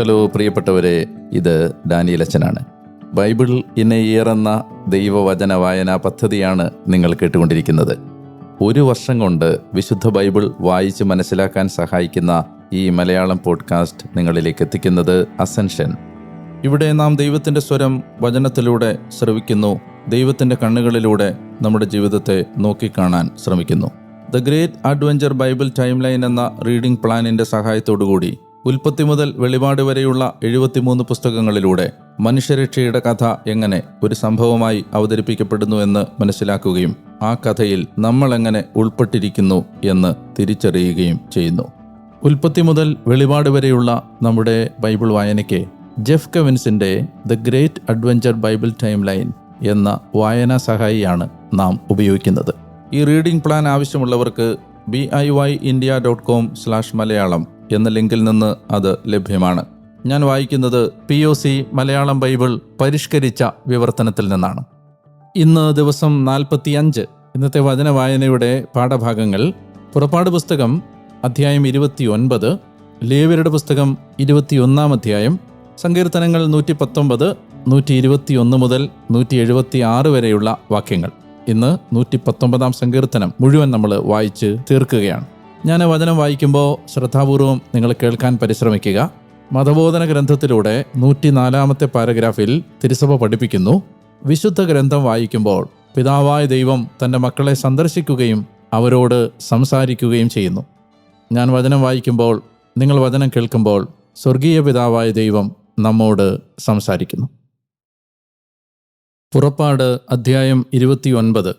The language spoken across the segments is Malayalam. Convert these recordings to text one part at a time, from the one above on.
ഹലോ പ്രിയപ്പെട്ടവരെ. ഇത് ഡാനിയൽ അച്ഛനാണ്. ബൈബിൾ ഇൻ ഇയർ എന്ന ദൈവവചന വായനാ പദ്ധതിയാണ് നിങ്ങൾ കേട്ടുകൊണ്ടിരിക്കുന്നത്. ഒരു വർഷം കൊണ്ട് വിശുദ്ധ ബൈബിൾ വായിച്ച് മനസ്സിലാക്കാൻ സഹായിക്കുന്ന ഈ മലയാളം പോഡ്കാസ്റ്റ് നിങ്ങളിലേക്ക് എത്തിക്കുന്നത് അസെൻഷൻ. ഇവിടെ നാം ദൈവത്തിന്റെ സ്വരം വചനത്തിലൂടെ ശ്രവിക്കുന്നു ദൈവത്തിന്റെ കണ്ണുകളിലൂടെ നമ്മുടെ ജീവിതത്തെ നോക്കിക്കാണാൻ ശ്രമിക്കുന്നു. The great adventure Bible timeline എന്ന റീഡിംഗ് പ്ലാനിന്റെ സഹായത്തോടുകൂടി ഉൽപ്പത്തി മുതൽ വെളിപാട് വരെയുള്ള എഴുപത്തിമൂന്ന് പുസ്തകങ്ങളിലൂടെ മനുഷ്യരക്ഷയുടെ കഥ എങ്ങനെ ഒരു സംഭവമായി അവതരിപ്പിക്കപ്പെടുന്നു എന്ന് മനസ്സിലാക്കുകയും ആ കഥയിൽ നമ്മൾ എങ്ങനെ ഉൾപ്പെട്ടിരിക്കുന്നു എന്ന് തിരിച്ചറിയുകയും ചെയ്യുന്നു. ഉൽപ്പത്തി മുതൽ വെളിപാട് വരെയുള്ള നമ്മുടെ ബൈബിൾ വായനയ്ക്ക് Jeff കെവിൻസിന്റെ the great adventure Bible timeline എന്ന വായനാ സഹായിയാണ് നാം ഉപയോഗിക്കുന്നത്. ഈ റീഡിംഗ് പ്ലാൻ ആവശ്യമുള്ളവർക്ക് B I Y India dot com slash Malayalam എന്ന ലിങ്കിൽ നിന്ന് അത് ലഭ്യമാണ്. ഞാൻ വായിക്കുന്നത് P O C Malayalam Bible പരിഷ്കരിച്ച വിവർത്തനത്തിൽ നിന്നാണ്. ഇന്ന് ദിവസം നാൽപ്പത്തിയഞ്ച്. ഇന്നത്തെ വചന വായനയുടെ പാഠഭാഗങ്ങൾ പുറപ്പാട് പുസ്തകം അധ്യായം ഇരുപത്തി ഒൻപത് ലേവ്യരുടെ പുസ്തകം ഇരുപത്തിയൊന്നാം അധ്യായം സങ്കീർത്തനങ്ങൾ നൂറ്റി പത്തൊമ്പത് നൂറ്റി ഇരുപത്തിയൊന്ന് മുതൽ നൂറ്റി എഴുപത്തി ആറ് വരെയുള്ള വാക്യങ്ങൾ. ഇന്ന് നൂറ്റി പത്തൊമ്പതാം സങ്കീർത്തനം മുഴുവൻ നമ്മൾ വായിച്ച് തീർക്കുകയാണ്. ഞാൻ വചനം വായിക്കുമ്പോൾ ശ്രദ്ധാപൂർവം നിങ്ങൾ കേൾക്കാൻ പരിശ്രമിക്കുക. മതബോധന ഗ്രന്ഥത്തിലൂടെ നൂറ്റിനാലാമത്തെ പാരഗ്രാഫിൽ തിരുസഭ പഠിപ്പിക്കുന്നു. വിശുദ്ധ ഗ്രന്ഥം വായിക്കുമ്പോൾ പിതാവായ ദൈവം തന്റെ മക്കളെ സന്ദർശിക്കുകയും അവരോട് സംസാരിക്കുകയും ചെയ്യുന്നു. ഞാൻ വചനം വായിക്കുമ്പോൾ നിങ്ങൾ വചനം കേൾക്കുമ്പോൾ സ്വർഗീയ പിതാവായ ദൈവം നമ്മോട് സംസാരിക്കുന്നു. പുറപ്പാട് അധ്യായം ഇരുപത്തിയൊൻപത്.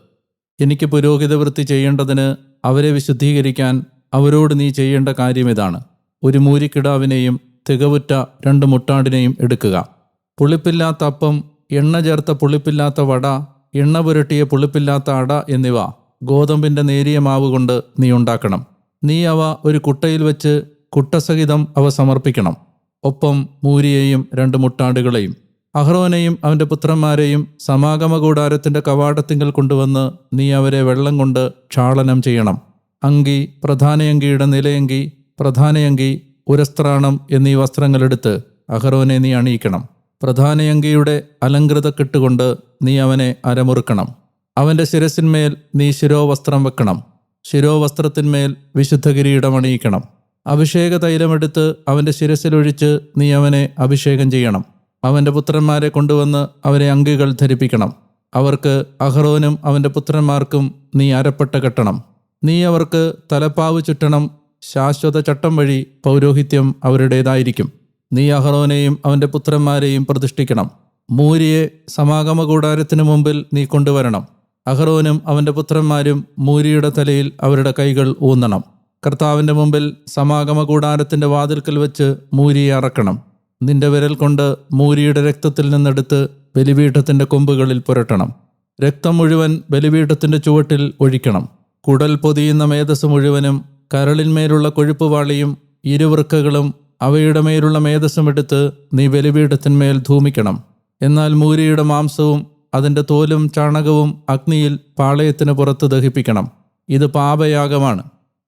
എനിക്ക് പുരോഹിതവൃത്തി ചെയ്യേണ്ടതിന് അവരെ വിശുദ്ധീകരിക്കാൻ അവരോട് നീ ചെയ്യേണ്ട കാര്യം ഇതാണ്. ഒരു മൂരിക്കിടാവിനെയും തികവുറ്റ രണ്ട് മുട്ടാടിനെയും എടുക്കുക. പുളിപ്പില്ലാത്ത അപ്പം എണ്ണ ചേർത്ത പുളിപ്പില്ലാത്ത വട എണ്ണ പുരട്ടിയ പുളിപ്പില്ലാത്ത അട എന്നിവ ഗോതമ്പിന്റെ നേരിയ മാവ് കൊണ്ട് നീ ഉണ്ടാക്കണം. നീ അവ ഒരു കുട്ടയിൽ വെച്ച് കുട്ടസഹിതം അവ സമർപ്പിക്കണം. ഒപ്പം മൂരിയെയും രണ്ട് മുട്ടാടുകളെയും അഹ്റോനെയും അവന്റെ പുത്രന്മാരെയും സമാഗമ കൂടാരത്തിന്റെ കവാടത്തിങ്കൽ കൊണ്ടുവന്ന് നീ അവരെ വെള്ളം കൊണ്ട് ക്ഷാളനം ചെയ്യണം. അങ്കി പ്രധാനയങ്കിയുടെ നിലയങ്കി പ്രധാനയങ്കി ഉരസ്ത്രാണം എന്നീ വസ്ത്രങ്ങളെടുത്ത് അഹ്റോനെ നീ അണിയിക്കണം. പ്രധാനയങ്കിയുടെ അലങ്കൃത കെട്ടുകൊണ്ട് നീ അവനെ അരമുറുക്കണം. അവന്റെ ശിരസിന്മേൽ നീ ശിരോവസ്ത്രം വെക്കണം. ശിരോവസ്ത്രത്തിന്മേൽ വിശുദ്ധ കിരീടം അണിയിക്കണം. അഭിഷേക തൈലമെടുത്ത് അവന്റെ ശിരസിലൊഴിച്ച് നീ അവനെ അഭിഷേകം ചെയ്യണം. അവന്റെ പുത്രന്മാരെ കൊണ്ടുവന്ന് അവരെ അങ്കികൾ ധരിപ്പിക്കണം. അവർക്ക് അഹ്റോനും അവന്റെ പുത്രന്മാർക്കും നീ അരപ്പെട്ട കെട്ടണം. നീ അവർക്ക് തലപ്പാവ് ചുറ്റണം ശാശ്വത ചട്ടം വഴി പൗരോഹിത്യം അവരുടേതായിരിക്കും. നീ അഹ്റോനെയും അവന്റെ പുത്രന്മാരെയും പ്രതിഷ്ഠിക്കണം. മൂരിയെ സമാഗമ കൂടാരത്തിനു മുമ്പിൽ നീ കൊണ്ടുവരണം. അഹ്റോനും അവന്റെ പുത്രന്മാരും മൂരിയുടെ തലയിൽ അവരുടെ കൈകൾ ഊന്നണം. കർത്താവിന്റെ മുമ്പിൽ സമാഗമ കൂടാരത്തിന്റെ വാതിൽക്കൽ വെച്ച് മൂരിയെ അറക്കണം. നിന്റെ വിരൽ കൊണ്ട് മൂരിയുടെ രക്തത്തിൽ നിന്നെടുത്ത് ബലിപീഠത്തിന്റെ കൊമ്പുകളിൽ പുരട്ടണം. രക്തം മുഴുവൻ ബലിപീഠത്തിന്റെ ചുവട്ടിൽ ഒഴിക്കണം. കുടൽ പൊതിയുന്ന മേധസ് മുഴുവനും കരളിന്മേലുള്ള കൊഴുപ്പുവാളിയും ഇരുവൃക്കകളും അവയുടെ മേലുള്ള മേധസ്സും എടുത്ത് നീ ബലിപീഠത്തിന്മേൽ ധൂമിക്കണം. എന്നാൽ മൂരിയുടെ മാംസവും അതിന്റെ തോലും ചാണകവും അഗ്നിയിൽ പാളയത്തിന് പുറത്ത് ദഹിപ്പിക്കണം. ഇത് പാപയാഗമാണ്.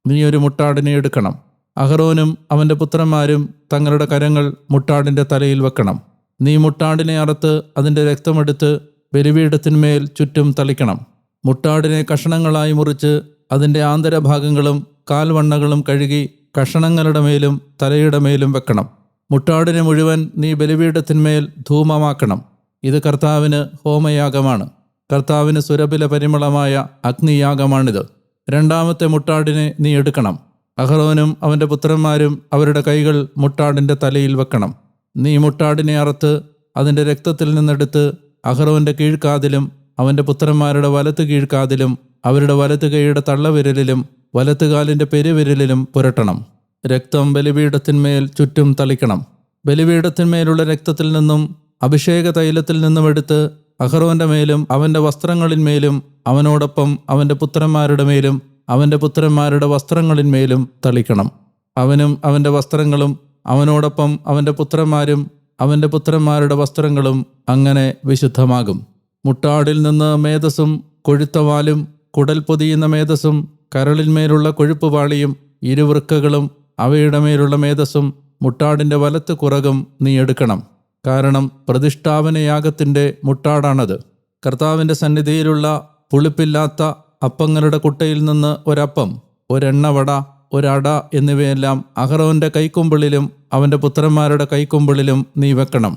നീ ഒരു മുട്ടാടിനെ എടുക്കണം. അഹറോനും അവന്റെ പുത്രന്മാരും തങ്ങളുടെ കരങ്ങൾ മുട്ടാടിന്റെ തലയിൽ വെക്കണം. നീ മുട്ടാടിനെ അറുത്ത് അതിന്റെ രക്തമെടുത്ത് ബലിപീഠത്തിന്മേൽ ചുറ്റും തളിക്കണം. മുട്ടാടിനെ കഷണങ്ങളായി മുറിച്ച് അതിന്റെ ആന്തരഭാഗങ്ങളും കാൽവണ്ണകളും കഴുകി കഷണങ്ങളുടെ മേലും തലയുടെ മേലും വെക്കണം. മുട്ടാടിനെ മുഴുവൻ നീ ബലിപീഠത്തിന്മേൽ ധൂമമാക്കണം. ഇത് കർത്താവിന് ഹോമയാഗമാണ്. കർത്താവിന് സുരബില പരിമളമായ അഗ്നിയാഗമാണിത്. രണ്ടാമത്തെ മുട്ടാടിനെ നീ എടുക്കണം. അഹ്റോനും അവന്റെ പുത്രന്മാരും അവരുടെ കൈകൾ മുട്ടാടിന്റെ തലയിൽ വെക്കണം. നീ മുട്ടാടിനെ അറുത്ത് അതിന്റെ രക്തത്തിൽ നിന്നെടുത്ത് അഹ്റോന്റെ കീഴ്ക്കാതിലും അവന്റെ പുത്രന്മാരുടെ വലത്ത് കീഴ്ക്കാതിലും അവരുടെ വലത്ത് കൈയുടെ തള്ളവിരലിലും വലത്തുകാലിന്റെ പെരുവിരലിലും പുരട്ടണം. രക്തം ബലിപീഠത്തിന്മേൽ ചുറ്റും തളിക്കണം. ബലിപീഠത്തിന്മേലുള്ള രക്തത്തിൽ നിന്നും അഭിഷേക തൈലത്തിൽ നിന്നും എടുത്ത് അഹ്റോന്റെ മേലും അവന്റെ വസ്ത്രങ്ങളിന്മേലും അവനോടൊപ്പം അവന്റെ പുത്രന്മാരുടെ മേലും അവന്റെ പുത്രന്മാരുടെ വസ്ത്രങ്ങളിന്മേലും തളിക്കണം. അവനും അവന്റെ വസ്ത്രങ്ങളും അവനോടൊപ്പം അവന്റെ പുത്രന്മാരും അവന്റെ പുത്രന്മാരുടെ വസ്ത്രങ്ങളും അങ്ങനെ വിശുദ്ധമാകും. മുട്ടാടിൽ നിന്ന് മേധസ്സും കൊഴുത്തവാലും കുടൽ പൊതിയുന്ന മേധസ്സും കരളിന്മേലുള്ള കൊഴുപ്പുപാളിയും ഇരുവൃക്കകളും അവയുടെ മേലുള്ള മേധസ്സും മുട്ടാടിന്റെ വലത്ത് കുറകും നീ എടുക്കണം. കാരണം പ്രതിഷ്ഠാപനയാഗത്തിന്റെ മുട്ടാടാണത്. കർത്താവിന്റെ സന്നിധിയിലുള്ള പുളിപ്പില്ലാത്ത അപ്പങ്ങളുടെ കുട്ടയിൽ നിന്ന് ഒരപ്പം ഒരെണ്ണവട ഒരട എന്നിവയെല്ലാം അഹറോന്റെ കൈക്കുമ്പിളിലും അവന്റെ പുത്രന്മാരുടെ കൈക്കുമ്പിളിലും നീ വെക്കണം.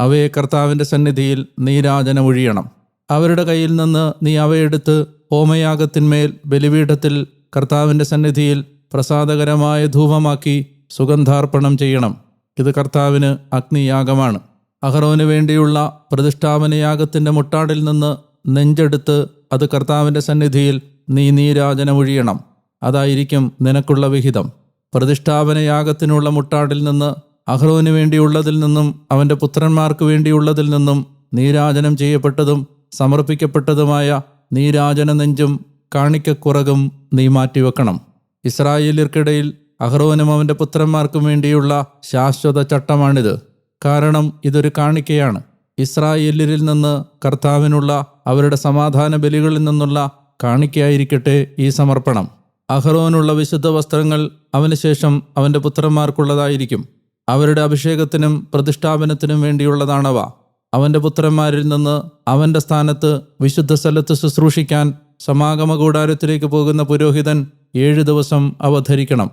അവയെ കർത്താവിന്റെ സന്നിധിയിൽ നീരാജനം ഒഴിയണം അവരുടെ കയ്യിൽ നിന്ന് നീ അവയെടുത്ത് ഹോമയാഗത്തിന്മേൽ ബലിപീഠത്തിൽ കർത്താവിന്റെ സന്നിധിയിൽ പ്രസാദകരമായ ധൂപമാക്കി സുഗന്ധാർപ്പണം ചെയ്യണം. ഇത് കർത്താവിന് അഗ്നിയാഗമാണ്. അഹ്റോന് വേണ്ടിയുള്ള പ്രതിഷ്ഠാപനയാഗത്തിന്റെ മുട്ടാടിൽ നിന്ന് നെഞ്ചെടുത്ത് അത് കർത്താവിന്റെ സന്നിധിയിൽ നീ നീരാജനമൊഴിയണം. അതായിരിക്കും നിനക്കുള്ള വിഹിതം. പ്രതിഷ്ഠാപനയാഗത്തിനുള്ള മുട്ടാടിൽ നിന്ന് അഹ്റോന് വേണ്ടിയുള്ളതിൽ നിന്നും അവന്റെ പുത്രന്മാർക്ക് വേണ്ടിയുള്ളതിൽ നിന്നും നീരാജനം ചെയ്യപ്പെട്ടതും സമർപ്പിക്കപ്പെട്ടതുമായ നീരാജന നെഞ്ചും കാണിക്കക്കുറകും നീ മാറ്റിവെക്കണം. ഇസ്രായേലിർക്കിടയിൽ അഹ്റോനും അവന്റെ പുത്രന്മാർക്കും വേണ്ടിയുള്ള ശാശ്വത ചട്ടമാണിത്. കാരണം ഇതൊരു കാണിക്കയാണ്. ഇസ്രായേലിൽ നിന്ന് കർത്താവിനുള്ള അവരുടെ സമാധാന ബലികളിൽ നിന്നുള്ള കാണിക്കയായിരിക്കട്ടെ ഈ സമർപ്പണം. അഹ്റോനുള്ള വിശുദ്ധ വസ്ത്രങ്ങൾ അവന് ശേഷം അവന്റെ പുത്രന്മാർക്കുള്ളതായിരിക്കും. അവരുടെ അഭിഷേകത്തിനും പ്രതിഷ്ഠാപനത്തിനും വേണ്ടിയുള്ളതാണവ. അവന്റെ പുത്രന്മാരിൽ നിന്ന് അവന്റെ സ്ഥാനത്ത് വിശുദ്ധ സ്ഥലത്ത് ശുശ്രൂഷിക്കാൻ സമാഗമ കൂടാരത്തിലേക്ക് പോകുന്ന പുരോഹിതൻ ഏഴു ദിവസം അവ ധരിക്കണം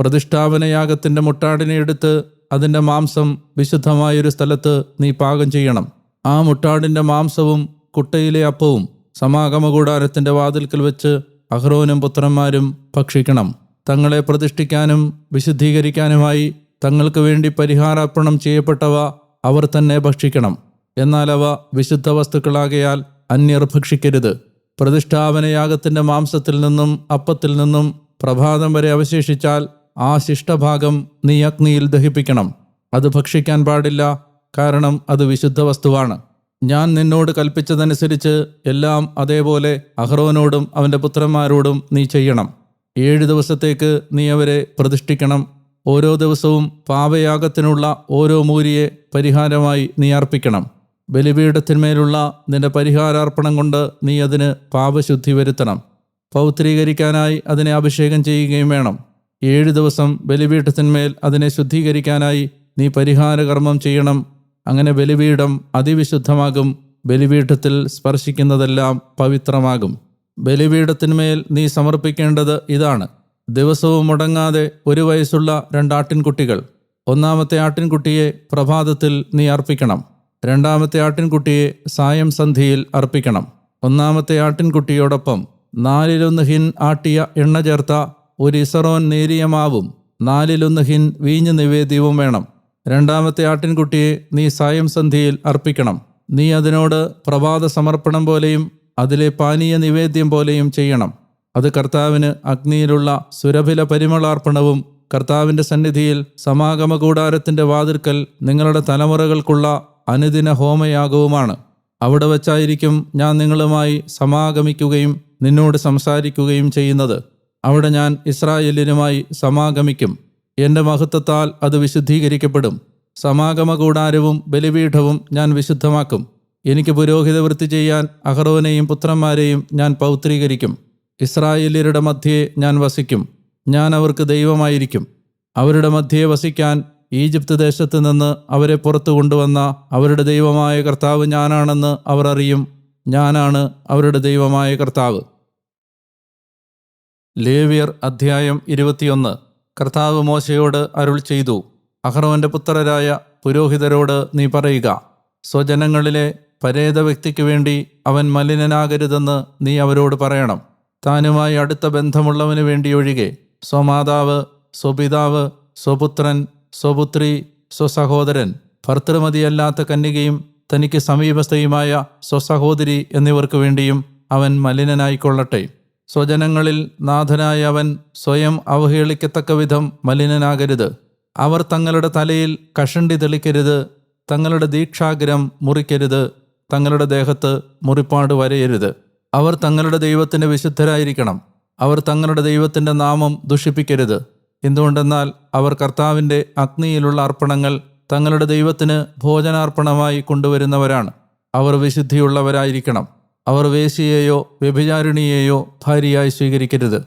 പ്രതിഷ്ഠാപനയാഗത്തിന്റെ മുട്ടാടിനെ എടുത്ത് അതിന്റെ മാംസം വിശുദ്ധമായൊരു സ്ഥലത്ത് നീ പാകം ചെയ്യണം. ആ മുട്ടാടിന്റെ മാംസവും കുട്ടയിലെ അപ്പവും സമാഗമ കൂടാരത്തിന്റെ വാതിൽക്കൽ വെച്ച് അഹ്റോനും പുത്രന്മാരും ഭക്ഷിക്കണം. തങ്ങളെ പ്രതിഷ്ഠിക്കാനും വിശുദ്ധീകരിക്കാനുമായി തങ്ങൾക്ക് വേണ്ടി പരിഹാരാർപ്പണം ചെയ്യപ്പെട്ടവ അവർ തന്നെ ഭക്ഷിക്കണം. എന്നാൽ അവ വിശുദ്ധ വസ്തുക്കളാകയാൽ അന്യർ ഭക്ഷിക്കരുത്. പ്രതിഷ്ഠാപനയാഗത്തിന്റെ മാംസത്തിൽ നിന്നും അപ്പത്തിൽ നിന്നും പ്രഭാതം വരെ അവശേഷിച്ചാൽ ആ ശിഷ്ടഭാഗം നീ അഗ്നിയിൽ ദഹിപ്പിക്കണം. അത് ഭക്ഷിക്കാൻ പാടില്ല കാരണം അത് വിശുദ്ധ വസ്തുവാണ്. ഞാൻ നിന്നോട് കൽപ്പിച്ചതനുസരിച്ച് എല്ലാം അതേപോലെ അഹ്റോനോടും അവന്റെ പുത്രന്മാരോടും നീ ചെയ്യണം. ഏഴ് ദിവസത്തേക്ക് നീ അവരെ പ്രതിഷ്ഠിക്കണം. ഓരോ ദിവസവും പാപയാഗത്തിനുള്ള ഓരോ മൂരിയെ പരിഹാരമായി നീ അർപ്പിക്കണം. ബലിപീഠത്തിന്മേലുള്ള നിന്റെ പരിഹാരാർപ്പണം കൊണ്ട് നീ അതിന് പാപശുദ്ധി വരുത്തണം. പൗത്രീകരിക്കാനായി അതിനെ അഭിഷേകം ചെയ്യുകയും വേണം. ഏഴ് ദിവസം ബലിപീഠത്തിന്മേൽ അതിനെ ശുദ്ധീകരിക്കാനായി നീ പരിഹാരകർമ്മം ചെയ്യണം. അങ്ങനെ ബലിപീഠം അതിവിശുദ്ധമാകും. ബലിപീഠത്തിൽ സ്പർശിക്കുന്നതെല്ലാം പവിത്രമാകും. ബലിപീഠത്തിന്മേൽ നീ സമർപ്പിക്കേണ്ടത് ഇതാണ്. ദിവസവും മുടങ്ങാതെ ഒരു വയസ്സുള്ള രണ്ടാട്ടിൻകുട്ടികൾ. ഒന്നാമത്തെ ആട്ടിൻകുട്ടിയെ പ്രഭാതത്തിൽ നീ അർപ്പിക്കണം. രണ്ടാമത്തെ ആട്ടിൻകുട്ടിയെ സായം സന്ധിയിൽ അർപ്പിക്കണം. ഒന്നാമത്തെ ആട്ടിൻകുട്ടിയോടൊപ്പം നാലിലൊന്ന് ഹിൻ ആട്ടിയ എണ്ണ ചേർത്ത ഒരു ഇസറോൻ നേരിയ മാവും നാലിലൊന്ന് ഹിൻ വീഞ്ഞ് നിവേദ്യവും വേണം. രണ്ടാമത്തെ ആട്ടിൻകുട്ടിയെ നീ സായം സന്ധിയിൽ അർപ്പിക്കണം. നീ അതിനോട് പ്രഭാത സമർപ്പണം പോലെയും അതിലെ പാനീയ നിവേദ്യം പോലെയും ചെയ്യണം. അത് കർത്താവിന് അഗ്നിയിലുള്ള സുരഭില പരിമളാർപ്പണവും കർത്താവിന്റെ സന്നിധിയിൽ സമാഗമ കൂടാരത്തിന്റെ വാതിൽക്കൽ നിങ്ങളുടെ തലമുറകൾക്കുള്ള അനുദിന ഹോമയാഗവുമാണ്. അവിടെ വച്ചായിരിക്കും ഞാൻ നിങ്ങളുമായി സമാഗമിക്കുകയും നിന്നോട് സംസാരിക്കുകയും ചെയ്യുന്നത്. അവിടെ ഞാൻ ഇസ്രായേലിനുമായി സമാഗമിക്കും. എന്റെ മഹത്വത്താൽ അത് വിശുദ്ധീകരിക്കപ്പെടും. സമാഗമ കൂടാരവും ബലിപീഠവും ഞാൻ വിശുദ്ധമാക്കും. എനിക്ക് പുരോഹിത വൃത്തി ചെയ്യാൻ അഹറോനെയും പുത്രന്മാരെയും ഞാൻ പൗത്രീകരിക്കും. ഇസ്രായേല്യരുടെ മധ്യേ ഞാൻ വസിക്കും. ഞാൻ അവർക്ക് ദൈവമായിരിക്കും. അവരുടെ മധ്യേ വസിക്കാൻ ഈജിപ്ത് ദേശത്ത് നിന്ന് അവരെ പുറത്തു കൊണ്ടുവന്ന അവരുടെ ദൈവമായ കർത്താവ് ഞാനാണെന്ന് അവർ അറിയും. ഞാനാണ് അവരുടെ ദൈവമായ കർത്താവ്. ലേവിയർ അധ്യായം ഇരുപത്തിയൊന്ന്. കർത്താവ് മോശയോട് അരുൾ ചെയ്തു. അഹ്റോന്റെ പുത്രരായ പുരോഹിതരോട് നീ പറയുക സ്വജനങ്ങളിലെ പരേത വ്യക്തിക്ക് വേണ്ടി അവൻ മലിനനാകരുതെന്ന് നീ അവരോട് പറയണം. താനുമായി അടുത്ത ബന്ധമുള്ളവന് വേണ്ടി ഒഴികെ സ്വമാതാവ് സ്വപിതാവ് സ്വപുത്രൻ സ്വപുത്രി സ്വസഹോദരൻ ഭർത്തൃമതിയല്ലാത്ത കന്യകയും തനിക്ക് സമീപസ്ഥയുമായ സ്വസഹോദരി എന്നിവർക്ക് വേണ്ടിയും അവൻ മലിനനായിക്കൊള്ളട്ടെ. സ്വജനങ്ങളിൽ നാഥനായ അവൻ സ്വയം അവഹേളിക്കത്തക്ക വിധം മലിനനാകരുത്. അവർ തങ്ങളുടെ തലയിൽ കഷണ്ടി തെളിക്കരുത്. തങ്ങളുടെ ദീക്ഷാഗ്രം മുറിക്കരുത്. തങ്ങളുടെ ദേഹത്ത് മുറിപ്പാട് വരയരുത്. അവർ തങ്ങളുടെ ദൈവത്തിന്റെ വിശുദ്ധരായിരിക്കണം. അവർ തങ്ങളുടെ ദൈവത്തിന്റെ നാമം ദുഷിപ്പിക്കരുത്. എന്തുകൊണ്ടെന്നാൽ അവർ കർത്താവിന്റെ അഗ്നിയിലുള്ള അർപ്പണങ്ങൾ തങ്ങളുടെ ദൈവത്തിന് ഭോജനാർപ്പണമായി കൊണ്ടുവരുന്നവരാണ്. അവർ വിശുദ്ധിയുള്ളവരായിരിക്കണം. അവർ വേശിയെയോ വ്യഭിചാരിണിയെയോ ഭാര്യയായി സ്വീകരിക്കരുത്.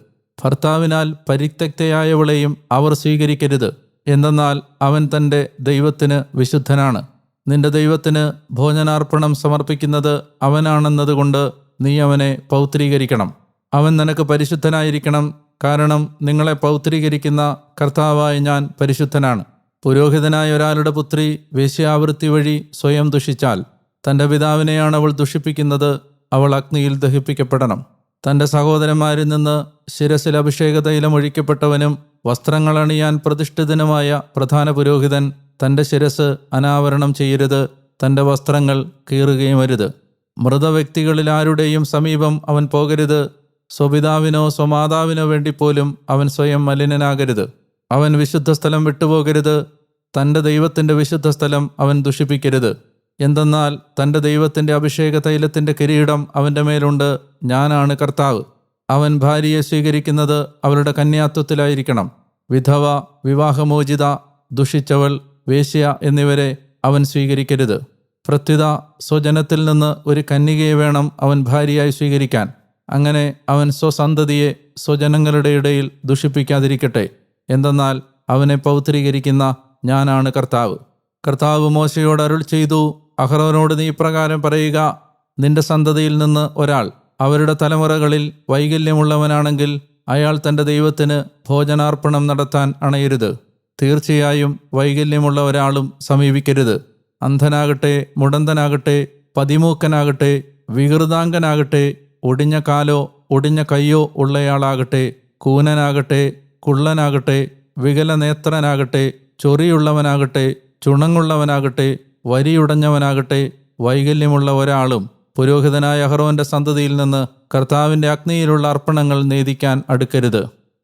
ഭർത്താവിനാൽ പരിത്യക്തയായവളെയും അവർ സ്വീകരിക്കരുത്. എന്തെന്നാൽ അവൻ തന്റെ ദൈവത്തിന് വിശുദ്ധനാണ്. നിന്റെ ദൈവത്തിന് ഭോജനാർപ്പണം സമർപ്പിക്കുന്നത് അവനാണെന്നതുകൊണ്ട് നീ അവനെ പൗത്രീകരിക്കണം. അവൻ നിനക്ക് പരിശുദ്ധനായിരിക്കണം. കാരണം നിങ്ങളെ പൗത്രീകരിക്കുന്ന കർത്താവായ ഞാൻ പരിശുദ്ധനാണ്. പുരോഹിതനായ ഒരാളുടെ പുത്രി വേശ്യാവൃത്തി വഴി സ്വയം ദുഷിച്ചാൽ തന്റെ പിതാവിനെയാണ് അവൾ ദുഷിപ്പിക്കുന്നത്. അവൾ അഗ്നിയിൽ ദഹിപ്പിക്കപ്പെടണം. തന്റെ സഹോദരന്മാരിൽ നിന്ന് ശിരസിൽ അഭിഷേക തൈലം ഒഴിക്കപ്പെട്ടവനും വസ്ത്രങ്ങൾ അണിയാൻ പ്രതിഷ്ഠിതനുമായ പ്രധാന പുരോഹിതൻ തന്റെ ശിരസ് അനാവരണം ചെയ്യരുത്. തന്റെ വസ്ത്രങ്ങൾ കീറുകയും അരുത്. മൃതവ്യക്തികളിൽ ആരുടെയും സമീപം അവൻ പോകരുത്. സ്വപിതാവിനോ സ്വമാതാവിനോ വേണ്ടി പോലും അവൻ സ്വയം മലിനനാകരുത്. അവൻ വിശുദ്ധ സ്ഥലം വിട്ടുപോകരുത്. തന്റെ ദൈവത്തിന്റെ വിശുദ്ധ സ്ഥലം അവൻ ദുഷിപ്പിക്കരുത്. എന്തെന്നാൽ തന്റെ ദൈവത്തിന്റെ അഭിഷേക തൈലത്തിന്റെ കിരീടം അവന്റെ മേലുണ്ട്. ഞാനാണ് കർത്താവ്. അവൻ ഭാര്യയെ സ്വീകരിക്കുന്നത് അവളുടെ കന്യാത്വത്തിലായിരിക്കണം. വിധവ വിവാഹമോചിത ദുഷിച്ചവൾ വേശ്യ എന്നിവരെ അവൻ സ്വീകരിക്കരുത്. പ്രത്യുത സ്വജനത്തിൽ നിന്ന് ഒരു കന്യകയെ വേണം അവൻ ഭാര്യയായി സ്വീകരിക്കാൻ. അങ്ങനെ അവൻ സ്വസന്തതിയെ സ്വജനങ്ങളുടെ ഇടയിൽ ദുഷിപ്പിക്കാതിരിക്കട്ടെ. എന്തെന്നാൽ അവനെ പൗത്രീകരിക്കുന്ന ഞാനാണ് കർത്താവ്. കർത്താവ് മോശയോട് അരുൾ ചെയ്തു അഹ്റോനോട് നീ ഇപ്രകാരം പറയുക നിന്റെ സന്തതിയിൽ നിന്ന് ഒരാൾ അവരുടെ തലമുറകളിൽ വൈകല്യമുള്ളവനാണെങ്കിൽ അയാൾ തന്റെ ദൈവത്തിന് ഭോജനാർപ്പണം നടത്താൻ അണയരുത്. തീർച്ചയായും വൈകല്യമുള്ള ഒരാളും സമീപിക്കരുത്. അന്ധനാകട്ടെ മുടന്തനാകട്ടെ പതിമൂക്കനാകട്ടെ വികൃതാംഗനാകട്ടെ ഒടിഞ്ഞ കാലോ ഒടിഞ്ഞ കയ്യോ ഉള്ളയാളാകട്ടെ കൂനനാകട്ടെ കുള്ളനാകട്ടെ വികലനേത്രനാകട്ടെ ചൊറിയുള്ളവനാകട്ടെ ചുണങ്ങുള്ളവനാകട്ടെ വരിയുടഞ്ഞവനാകട്ടെ വൈകല്യമുള്ള ഒരാളും പുരോഹിതനായ അഹ്റോന്റെ സന്തതിയിൽ നിന്ന് കർത്താവിന്റെ അഗ്നിയിലുള്ള അർപ്പണങ്ങൾ നേദിക്കാൻ അടുക്കരുത്.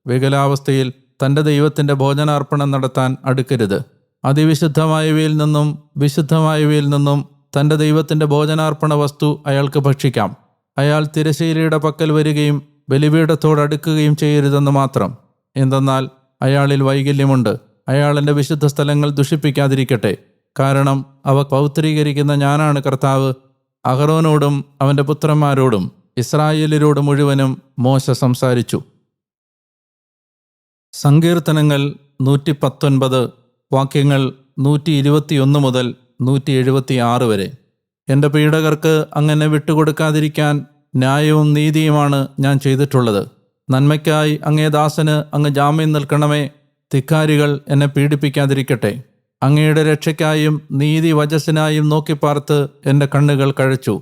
വികലാവസ്ഥയിൽ തന്റെ ദൈവത്തിന്റെ ഭോജനാർപ്പണം നടത്താൻ അടുക്കരുത്. അതിവിശുദ്ധമായവയിൽ നിന്നും വിശുദ്ധമായവയിൽ നിന്നും തന്റെ ദൈവത്തിന്റെ ഭോജനാർപ്പണ വസ്തു അയാൾക്ക് ഭക്ഷിക്കാം. അയാൾ തിരശീലയുടെ പക്കൽ വരികയും ബലിപീഠത്തോടടുക്കുകയും ചെയ്യരുതെന്ന് മാത്രം. എന്തെന്നാൽ അയാളിൽ വൈകല്യമുണ്ട്. അയാൾ എന്റെ വിശുദ്ധ സ്ഥലങ്ങൾ ദുഷിപ്പിക്കാതിരിക്കട്ടെ. കാരണം അവ പൗത്രീകരിക്കുന്ന ഞാനാണ് കർത്താവ്. അഹറോനോടും അവന്റെ പുത്രന്മാരോടും ഇസ്രായേലിനോട് മുഴുവനും മോശ സംസാരിച്ചു. സങ്കീർത്തനങ്ങൾ നൂറ്റി പത്തൊൻപത് വാക്യങ്ങൾ നൂറ്റി ഇരുപത്തിയൊന്ന് മുതൽ നൂറ്റി എഴുപത്തി ആറ് വരെ. എന്റെ പീഡകർക്ക് അങ്ങനെ വിട്ടുകൊടുക്കാതിരിക്കാൻ ന്യായവും നീതിയുമാണ് ഞാൻ ചെയ്തിട്ടുള്ളത്. നന്മയ്ക്കായി അങ്ങേ ദാസന് അങ്ങ് ജാമ്യം നിൽക്കണമേ. തിക്കാരികൾ എന്നെ പീഡിപ്പിക്കാതിരിക്കട്ടെ. അങ്ങയുടെ രക്ഷയ്ക്കായും നീതി വചസ്സിനായും നോക്കിപ്പാർത്ത് എന്റെ കണ്ണുകൾ കഴിച്ചു.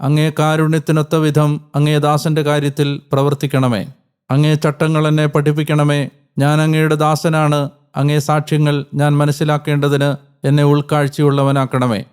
അങ്ങേ കാരുണ്യത്തിനൊത്ത വിധം അങ്ങേ ദാസന്റെ കാര്യത്തിൽ പ്രവർത്തിക്കണമേ. അങ്ങേ ചട്ടങ്ങൾ എന്നെ പഠിപ്പിക്കണമേ. ഞാൻ അങ്ങയുടെ ദാസനാണ്. അങ്ങേ സാക്ഷ്യങ്ങൾ ഞാൻ മനസ്സിലാക്കേണ്ടതിന് എന്നെ ഉൾക്കാഴ്ചയുള്ളവനാക്കണമേ.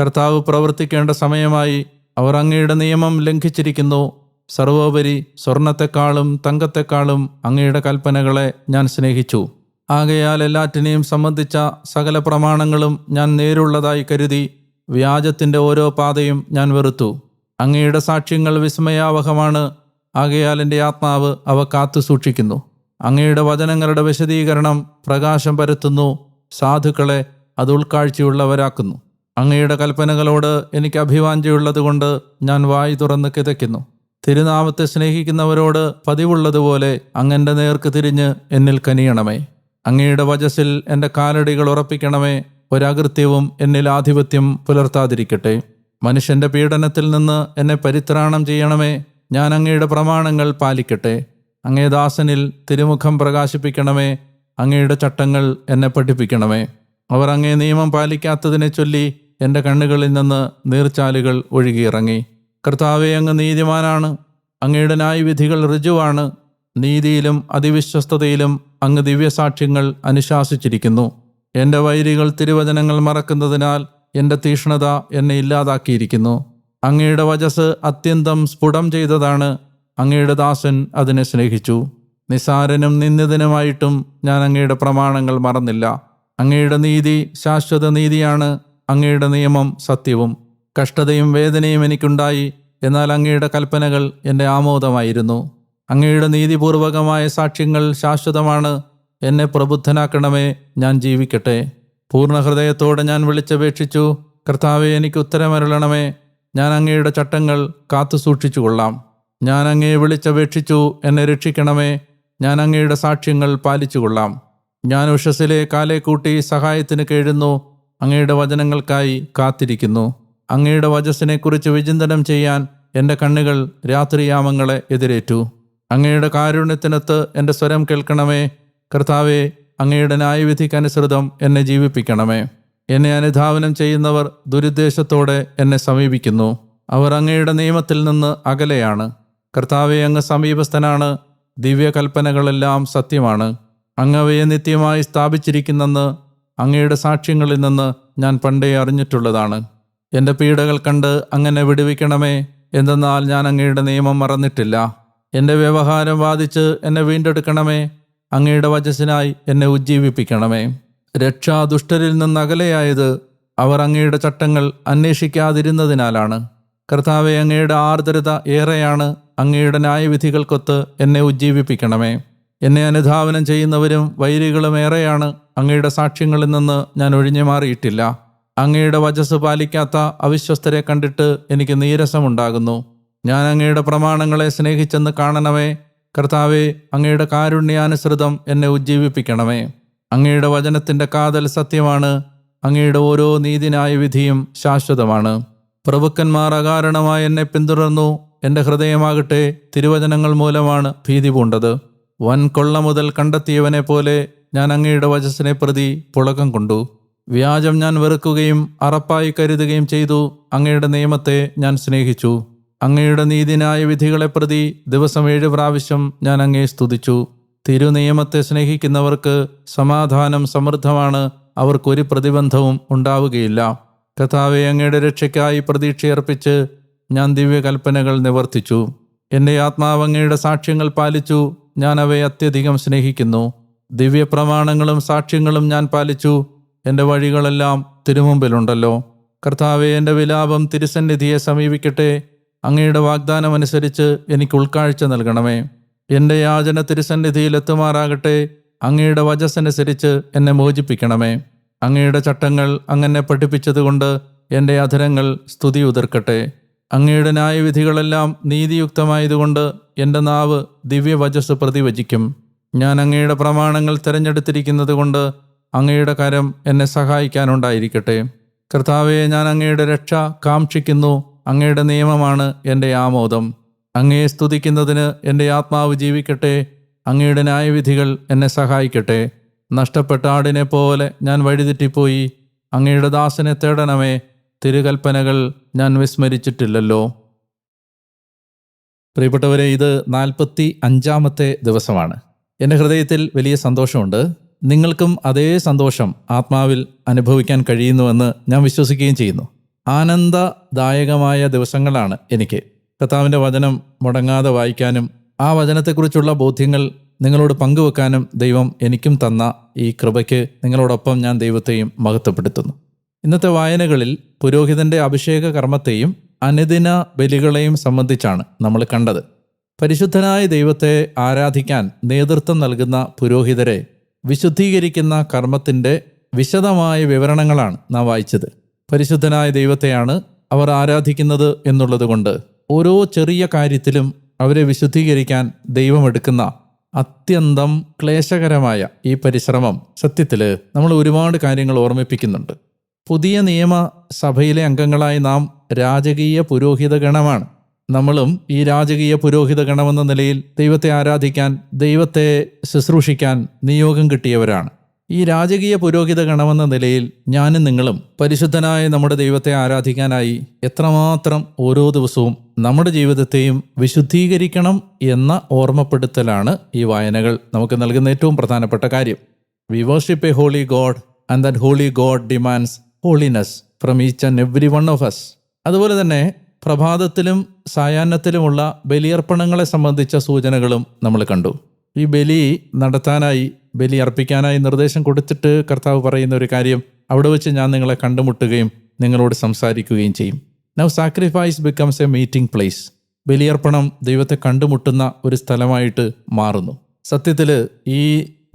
കർത്താവ് പ്രവർത്തിക്കേണ്ട സമയമായി അവർ അങ്ങയുടെ നിയമം ലംഘിച്ചിരിക്കുന്നു. സർവോപരി സ്വർണത്തെക്കാളും തങ്കത്തെക്കാളും അങ്ങയുടെ കൽപ്പനകളെ ഞാൻ സ്നേഹിച്ചു. ആകയാൽ എല്ലാറ്റിനെയും സംബന്ധിച്ച സകല പ്രമാണങ്ങളും ഞാൻ നേരുള്ളതായി കരുതി വ്യാജത്തിന്റെ ഓരോ പാതയും ഞാൻ വെറുത്തു. അങ്ങയുടെ സാക്ഷ്യങ്ങൾ വിസ്മയാവഹമാണ്. ആകയാൽ എന്റെ ആത്മാവ് അവ കാത്തു സൂക്ഷിക്കുന്നു അങ്ങയുടെ വചനങ്ങളുടെ വിശദീകരണം പ്രകാശം പരത്തുന്നു സാധുക്കളെ അത് ഉൾക്കാഴ്ചയുള്ളവരാക്കുന്നു. അങ്ങയുടെ കൽപ്പനകളോട് എനിക്ക് അഭിവാഞ്ചയുള്ളതുകൊണ്ട് ഞാൻ വായി തുറന്ന് കിതയ്ക്കുന്നു. തിരുനാമത്തെ സ്നേഹിക്കുന്നവരോട് പതിവുള്ളതുപോലെ അങ്ങന്റെ നേർക്ക് തിരിഞ്ഞ് എന്നിൽ കനിയണമേ. അങ്ങയുടെ വചസ്സിൽ എന്റെ കാലടികൾ ഉറപ്പിക്കണമേ ഒരകൃത്യവും എന്നിൽ ആധിപത്യം പുലർത്താതിരിക്കട്ടെ. മനുഷ്യന്റെ പീഡനത്തിൽ നിന്ന് എന്നെ പരിത്രാണം ചെയ്യണമേ ഞാൻ അങ്ങയുടെ പ്രമാണങ്ങൾ പാലിക്കട്ടെ. അങ്ങേ ദാസനിൽ തിരുമുഖം പ്രകാശിപ്പിക്കണമേ അങ്ങയുടെ ചട്ടങ്ങൾ എന്നെ പഠിപ്പിക്കണമേ. അവർ അങ്ങേ നിയമം പാലിക്കാത്തതിനെ ചൊല്ലി എന്റെ കണ്ണുകളിൽ നിന്ന് നീർച്ചാലുകൾ ഒഴുകിയിറങ്ങി. കർത്താവെ അങ്ങ് നീതിമാനാണ്. അങ്ങയുടെ ന്യായവിധികൾ ഋജുവാണ്. നീതിയിലും അതിവിശ്വസ്തതയിലും അങ്ങ് ദിവ്യസാക്ഷ്യങ്ങൾ അനുശാസിച്ചിരിക്കുന്നു. എന്റെ വൈരികൾ തിരുവചനങ്ങൾ മറക്കുന്നതിനാൽ എന്റെ തീഷ്ണത എന്നെ ഇല്ലാതാക്കിയിരിക്കുന്നു. അങ്ങയുടെ വചസ് അത്യന്തം സ്ഫുടം ചെയ്തതാണ് അങ്ങയുടെ ദാസൻ അതിനെ സ്നേഹിച്ചു. നിസാരനും നിന്ദിതനുമായിട്ടും ഞാൻ അങ്ങയുടെ പ്രമാണങ്ങൾ മറന്നില്ല. അങ്ങയുടെ നീതി ശാശ്വത നീതിയാണ് അങ്ങയുടെ നിയമം സത്യവും. കഷ്ടതയും വേദനയും എനിക്കുണ്ടായി എന്നാൽ അങ്ങയുടെ കൽപ്പനകൾ എന്റെ ആമോദമായിരുന്നു. അങ്ങയുടെ നീതിപൂർവകമായ സാക്ഷ്യങ്ങൾ ശാശ്വതമാണ് എന്നെ പ്രബുദ്ധനാക്കണമേ ഞാൻ ജീവിക്കട്ടെ. പൂർണ ഹൃദയത്തോടെ ഞാൻ വിളിച്ചപേക്ഷിച്ചു കർത്താവെ എനിക്ക് ഉത്തരമരുളണമേ. ഞാൻ അങ്ങയുടെ ചട്ടങ്ങൾ കാത്തു സൂക്ഷിച്ചുകൊള്ളാം ഞാൻ അങ്ങയെ വിളിച്ചപേക്ഷിച്ചു എന്നെ രക്ഷിക്കണമേ. ഞാൻ അങ്ങയുടെ സാക്ഷ്യങ്ങൾ പാലിച്ചുകൊള്ളാം. ഞാൻ ഉഷസിലെ കാലേക്കൂട്ടി കൂട്ടി സഹായത്തിന് കേഴുന്നു അങ്ങയുടെ വചനങ്ങൾക്കായി കാത്തിരിക്കുന്നു. അങ്ങയുടെ വചസ്സിനെക്കുറിച്ച് വിചിന്തനം ചെയ്യാൻ എന്റെ കണ്ണുകൾ രാത്രിയാമങ്ങളെ എതിരേറ്റു. അങ്ങയുടെ കാരുണ്യത്തിനൊത്ത് എന്റെ സ്വരം കേൾക്കണമേ. കർത്താവെ അങ്ങയുടെ ന്യായവിധിക്കനുസൃതം എന്നെ ജീവിപ്പിക്കണമേ. എന്നെ അനുധാവനം ചെയ്യുന്നവർ ദുരുദ്ദേശത്തോടെ എന്നെ സമീപിക്കുന്നു. അവർ അങ്ങയുടെ നിയമത്തിൽ നിന്ന് അകലെയാണ്. കർത്താവെ അങ്ങ് സമീപസ്ഥനാണ്. ദിവ്യകൽപ്പനകളെല്ലാം സത്യമാണ്. അങ്ങവയെ നിത്യമായി സ്ഥാപിച്ചിരിക്കുന്നെന്ന് അങ്ങയുടെ സാക്ഷ്യങ്ങളിൽ നിന്ന് ഞാൻ പണ്ടേ അറിഞ്ഞിട്ടുള്ളതാണ്. എന്റെ പീഡകൾ കണ്ട് അങ്ങനെ വിടുവിക്കണമേ എന്തെന്നാൽ ഞാൻ അങ്ങയുടെ നിയമം മറന്നിട്ടില്ല. എന്റെ വ്യവഹാരം വാദിച്ച് എന്നെ വീണ്ടെടുക്കണമേ. അങ്ങയുടെ വചസ്സിനായി എന്നെ ഉജ്ജീവിപ്പിക്കണമേ. രക്ഷാ ദുഷ്ടരിൽ നിന്ന് അകലെയായത് അവർ അങ്ങയുടെ ചട്ടങ്ങൾ അന്വേഷിക്കാതിരുന്നതിനാലാണ്. കർത്താവെ അങ്ങയുടെ ആർദ്രത ഏറെയാണ്. അങ്ങയുടെ ന്യായവിധികൾക്കൊത്ത് എന്നെ ഉജ്ജീവിപ്പിക്കണമേ. എന്നെ അനുധാവനം ചെയ്യുന്നവരും വൈരികളും ഏറെയാണ് അങ്ങയുടെ സാക്ഷ്യങ്ങളിൽ നിന്ന് ഞാൻ ഒഴിഞ്ഞു മാറിയിട്ടില്ല. അങ്ങയുടെ വചസ് പാലിക്കാത്ത അവിശ്വസ്തരെ കണ്ടിട്ട് എനിക്ക് നീരസമുണ്ടാകുന്നു. ഞാൻ അങ്ങയുടെ പ്രമാണങ്ങളെ സ്നേഹിച്ചെന്ന് കാണണമേ. കർത്താവെ അങ്ങയുടെ കാരുണ്യാനുസൃതം എന്നെ ഉജ്ജീവിപ്പിക്കണമേ. അങ്ങയുടെ വചനത്തിന്റെ കാതൽ സത്യമാണ്. അങ്ങയുടെ ഓരോ നീതിനായ വിധിയും ശാശ്വതമാണ്. പ്രഭുക്കന്മാർ അകാരണമായി എന്നെ പിന്തുടർന്നു. എന്റെ ഹൃദയമാകട്ടെ തിരുവചനങ്ങൾ മൂലമാണ് ഭീതി പൂണ്ടത്. വൻ കൊള്ള മുതൽ കണ്ടെത്തിയവനെ പോലെ ഞാൻ അങ്ങയുടെ വചസ്സിനെ പ്രതി പുളകം കൊണ്ടു. വ്യാജം ഞാൻ വെറുക്കുകയും അറപ്പായി കരുതുകയും ചെയ്തു. അങ്ങയുടെ നിയമത്തെ ഞാൻ സ്നേഹിച്ചു. അങ്ങയുടെ നീതിനായ വിധികളെ പ്രതി ദിവസം ഏഴ് പ്രാവശ്യം ഞാൻ അങ്ങേ സ്തുതിച്ചു. തിരുനിയമത്തെ സ്നേഹിക്കുന്നവർക്ക് സമാധാനം സമൃദ്ധമാണ്. അവർക്കൊരു പ്രതിബന്ധവും ഉണ്ടാവുകയില്ല. കഥാവെ അങ്ങയുടെ രക്ഷയ്ക്കായി പ്രതീക്ഷയർപ്പിച്ച് ഞാൻ ദിവ്യകൽപ്പനകൾ നിവർത്തിച്ചു. എന്റെ ആത്മാവങ്ങയുടെ സാക്ഷ്യങ്ങൾ പാലിച്ചു. ഞാൻ അവയെ അത്യധികം സ്നേഹിക്കുന്നു. ദിവ്യപ്രമാണങ്ങളും സാക്ഷ്യങ്ങളും ഞാൻ പാലിച്ചു. എന്റെ വഴികളെല്ലാം തിരുമുമ്പിലുണ്ടല്ലോ. കർത്താവെ എന്റെ വിലാപം തിരുസന്നിധിയെ സമീപിക്കട്ടെ. അങ്ങയുടെ വാഗ്ദാനം അനുസരിച്ച് എനിക്ക് ഉൾക്കാഴ്ച നൽകണമേ. എന്റെ യാചന തിരുസന്നിധിയിൽ എത്തുമാറാകട്ടെ. അങ്ങയുടെ വചസ്സനുസരിച്ച് എന്നെ മോചിപ്പിക്കണമേ. അങ്ങയുടെ ചട്ടങ്ങൾ അങ്ങനെ പഠിപ്പിച്ചതുകൊണ്ട് എന്റെ അധരങ്ങൾ സ്തുതി ഉതിർക്കട്ടെ അങ്ങയുടെ ന്യായവിധികളെല്ലാം നീതിയുക്തമായതുകൊണ്ട് എന്റെ നാവ് ദിവ്യവചസ് പ്രതിവചിക്കും. ഞാൻ അങ്ങയുടെ പ്രമാണങ്ങൾ തിരഞ്ഞെടുത്തിരിക്കുന്നത് കൊണ്ട് അങ്ങയുടെ കരം എന്നെ സഹായിക്കാനുണ്ടായിരിക്കട്ടെ. കർത്താവെ ഞാൻ അങ്ങയുടെ രക്ഷ കാക്ഷിക്കുന്നു. അങ്ങയുടെ നിയമമാണ് എന്റെ ആമോദം. അങ്ങയെ സ്തുതിക്കുന്നതിന് എന്റെ ആത്മാവ് ജീവിക്കട്ടെ. അങ്ങയുടെ ന്യായവിധികൾ എന്നെ സഹായിക്കട്ടെ. നഷ്ടപ്പെട്ട ആടിനെ പോലെ ഞാൻ വഴിതെറ്റിപ്പോയി. അങ്ങയുടെ ദാസനെ തേടണമേ. തിരുകൽപ്പനകൾ ഞാൻ വിസ്മരിച്ചിട്ടില്ലല്ലോ. പ്രിയപ്പെട്ടവരെ ഇത് നാൽപ്പത്തി അഞ്ചാമത്തെ ദിവസമാണ്. എന്റെ ഹൃദയത്തിൽ വലിയ സന്തോഷമുണ്ട്. നിങ്ങൾക്കും അതേ സന്തോഷം ആത്മാവിൽ അനുഭവിക്കാൻ കഴിയുന്നുവെന്ന് ഞാൻ വിശ്വസിക്കുകയും ചെയ്യുന്നു. ആനന്ദദായകമായ ദിവസങ്ങളാണ് എനിക്ക്. കർത്താവിന്റെ വചനം മുടങ്ങാതെ വായിക്കാനും ആ വചനത്തെക്കുറിച്ചുള്ള ബോധ്യങ്ങൾ നിങ്ങളോട് പങ്കുവെക്കാനും ദൈവം എനിക്കും തന്ന ഈ കൃപയ്ക്ക് നിങ്ങളോടൊപ്പം ഞാൻ ദൈവത്തെയും മഹത്വപ്പെടുത്തുന്നു. ഇന്നത്തെ വായനകളിൽ പുരോഹിതന്റെ അഭിഷേക കർമ്മത്തെയും അനുദിന ബലികളെയും സംബന്ധിച്ചാണ് നമ്മൾ കണ്ടത്. പരിശുദ്ധനായ ദൈവത്തെ ആരാധിക്കാൻ നേതൃത്വം നൽകുന്ന പുരോഹിതരെ വിശുദ്ധീകരിക്കുന്ന കർമ്മത്തിന്റെ വിശദമായ വിവരണങ്ങളാണ് നാം വായിച്ചത്. പരിശുദ്ധനായ ദൈവത്തെയാണ് അവർ ആരാധിക്കുന്നത് എന്നുള്ളതുകൊണ്ട് ഓരോ ചെറിയ കാര്യത്തിലും അവരെ വിശുദ്ധീകരിക്കാൻ ദൈവമെടുക്കുന്ന അത്യന്തം ക്ലേശകരമായ ഈ പരിശ്രമം സത്യത്തിൽ നമ്മൾ ഒരുപാട് കാര്യങ്ങൾ ഓർമ്മിപ്പിക്കുന്നുണ്ട്. പുതിയ നിയമ സഭയിലെ അംഗങ്ങളായി നാം രാജകീയ പുരോഹിത ഗണമാണ് നമ്മളും ഈ രാജകീയ പുരോഹിത ഗണമെന്ന നിലയിൽ ദൈവത്തെ ആരാധിക്കാൻ ദൈവത്തെ ശുശ്രൂഷിക്കാൻ നിയോഗം കിട്ടിയവരാണ്. ഈ രാജകീയ പുരോഹിത ഗണമെന്ന നിലയിൽ ഞാനും നിങ്ങളും പരിശുദ്ധനായ നമ്മുടെ ദൈവത്തെ ആരാധിക്കാനായി എത്രമാത്രം ഓരോ ദിവസവും നമ്മുടെ ജീവിതത്തെയും വിശുദ്ധീകരിക്കണം എന്ന ഓർമ്മപ്പെടുത്തലാണ് ഈ വായനകൾ. നമുക്ക് നൽകുന്ന ഏറ്റവും പ്രധാനപ്പെട്ട കാര്യം. We worship a holy God and that holy God demands holiness from each and every one of us അതുപോലെ തന്നെ പ്രഭാതത്തിലും സായാഹ്നത്തിലുമുള്ള ബലിയർപ്പണങ്ങളെ സംബന്ധിച്ച സൂചനകളും നമ്മൾ കണ്ടു. ഈ ബലി നടത്താനായി ബലി അർപ്പിക്കാനായി നിർദ്ദേശം കൊടുത്തിട്ട് കർത്താവ് പറയുന്ന ഒരു കാര്യം അവിടെ വെച്ച് ഞാൻ നിങ്ങളെ കണ്ടുമുട്ടുകയും നിങ്ങളോട് സംസാരിക്കുകയും ചെയ്യും. Now sacrifice becomes a meeting place ബലിയർപ്പണം ദൈവത്തെ കണ്ടുമുട്ടുന്ന ഒരു സ്ഥലമായിട്ട് മാറുന്നു. സത്യത്തിൽ ഈ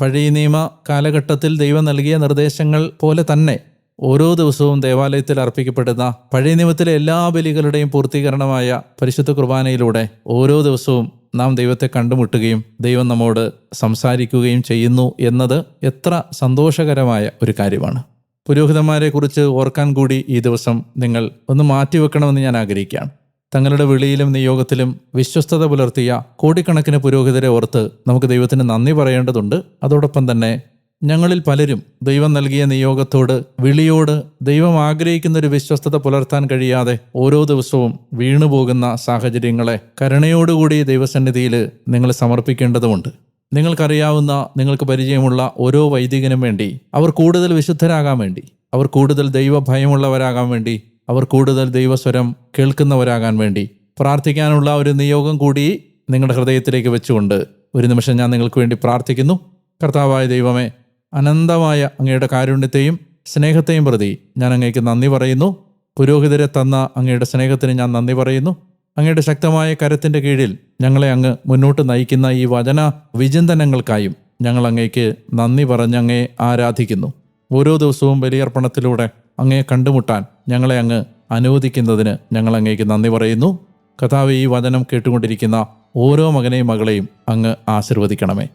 പഴയ നിയമ കാലഘട്ടത്തിൽ ദൈവം നൽകിയ നിർദ്ദേശങ്ങൾ പോലെ തന്നെ ഓരോ ദിവസവും ദേവാലയത്തിൽ അർപ്പിക്കപ്പെടുന്ന പഴയ നിയമത്തിലെ എല്ലാ ബലികളുടെയും പൂർത്തീകരണമായ പരിശുദ്ധ കുർബാനയിലൂടെ ഓരോ ദിവസവും നാം ദൈവത്തെ കണ്ടുമുട്ടുകയും ദൈവം നമ്മോട് സംസാരിക്കുകയും ചെയ്യുന്നു എന്നത് എത്ര സന്തോഷകരമായ ഒരു കാര്യമാണ്. പുരോഹിതന്മാരെ കുറിച്ച് ഓർക്കാൻ കൂടി ഈ ദിവസം നിങ്ങൾ ഒന്ന് മാറ്റിവെക്കണമെന്ന് ഞാൻ ആഗ്രഹിക്കുകയാണ്. തങ്ങളുടെ വിളിയിലും നിയോഗത്തിലും വിശ്വസ്തത പുലർത്തിയ കോടിക്കണക്കിന് പുരോഹിതരെ ഓർത്ത് നമുക്ക് ദൈവത്തിന് നന്ദി പറയേണ്ടതുണ്ട്. അതോടൊപ്പം തന്നെ ഞങ്ങളിൽ പലരും ദൈവം നൽകിയ നിയോഗത്തോട് വിളിയോട് ദൈവം ആഗ്രഹിക്കുന്ന ഒരു വിശ്വസ്തത പുലർത്താൻ കഴിയാതെ ഓരോ ദിവസവും വീണുപോകുന്ന സാഹചര്യങ്ങളെ കരുണയോടുകൂടി ദൈവസന്നിധിയിൽ നിങ്ങൾ സമർപ്പിക്കേണ്ടതുണ്ട് നിങ്ങൾക്കറിയാവുന്ന നിങ്ങൾക്ക് പരിചയമുള്ള ഓരോ വൈദികനും വേണ്ടി അവർ കൂടുതൽ വിശുദ്ധരാകാൻ വേണ്ടി അവർ കൂടുതൽ ദൈവഭയമുള്ളവരാകാൻ വേണ്ടി അവർ കൂടുതൽ ദൈവസ്വരം കേൾക്കുന്നവരാകാൻ വേണ്ടി പ്രാർത്ഥിക്കാനുള്ള ഒരു നിയോഗം കൂടി നിങ്ങളുടെ ഹൃദയത്തിലേക്ക് വെച്ചുകൊണ്ട് ഒരു നിമിഷം ഞാൻ നിങ്ങൾക്ക് വേണ്ടി പ്രാർത്ഥിക്കുന്നു. കർത്താവായ ദൈവമേ അനന്തമായ അങ്ങയുടെ കാരുണ്യത്തെയും സ്നേഹത്തെയും പ്രതി ഞാൻ അങ്ങേക്ക് നന്ദി പറയുന്നു. പുരോഹിതരെ തന്ന അങ്ങയുടെ സ്നേഹത്തിന് ഞാൻ നന്ദി പറയുന്നു. അങ്ങയുടെ ശക്തമായ കരത്തിന്റെ കീഴിൽ ഞങ്ങളെ അങ്ങ് മുന്നോട്ട് നയിക്കുന്ന ഈ വചന വിചിന്തനങ്ങൾക്കായും ഞങ്ങൾ അങ്ങേക്ക് നന്ദി പറഞ്ഞ് അങ്ങയെ ആരാധിക്കുന്നു. ഓരോ ദിവസവും ബലിയർപ്പണത്തിലൂടെ അങ്ങയെ കണ്ടുമുട്ടാൻ ഞങ്ങളെ അങ്ങ് അനുവദിക്കുന്നതിന് ഞങ്ങൾ അങ്ങേക്ക് നന്ദി പറയുന്നു. കഥാവ് ഈ വചനം കേട്ടുകൊണ്ടിരിക്കുന്ന ഓരോ മകനെയും മകളെയും അങ്ങ് ആശീർവദിക്കണമേ.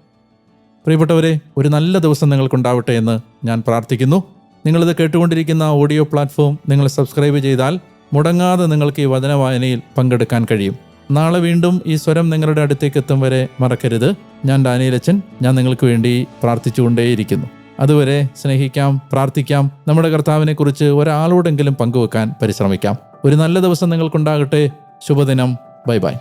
പ്രിയപ്പെട്ടവരെ ഒരു നല്ല ദിവസം നിങ്ങൾക്കുണ്ടാവട്ടെ എന്ന് ഞാൻ പ്രാർത്ഥിക്കുന്നു. നിങ്ങളിത് കേട്ടുകൊണ്ടിരിക്കുന്ന ഓഡിയോ പ്ലാറ്റ്ഫോം നിങ്ങൾ സബ്സ്ക്രൈബ് ചെയ്താൽ മുടങ്ങാതെ നിങ്ങൾക്ക് ഈ വചനവായനയിൽ പങ്കെടുക്കാൻ കഴിയും. നാളെ വീണ്ടും ഈ സ്വരം നിങ്ങളുടെ അടുത്തേക്ക് എത്തും വരെ മറക്കരുത്. ഞാൻ ഡാനിയലച്ചൻ ഞാൻ നിങ്ങൾക്ക് വേണ്ടി പ്രാർത്ഥിച്ചുകൊണ്ടേയിരിക്കുന്നു. അതുവരെ സ്നേഹിക്കാം പ്രാർത്ഥിക്കാം. നമ്മുടെ കർത്താവിനെക്കുറിച്ച് ഒരാളോടെങ്കിലും പങ്കുവെക്കാൻ പരിശ്രമിക്കാം. ഒരു നല്ല ദിവസം നിങ്ങൾക്കുണ്ടാകട്ടെ. ശുഭദിനം. Bye bye.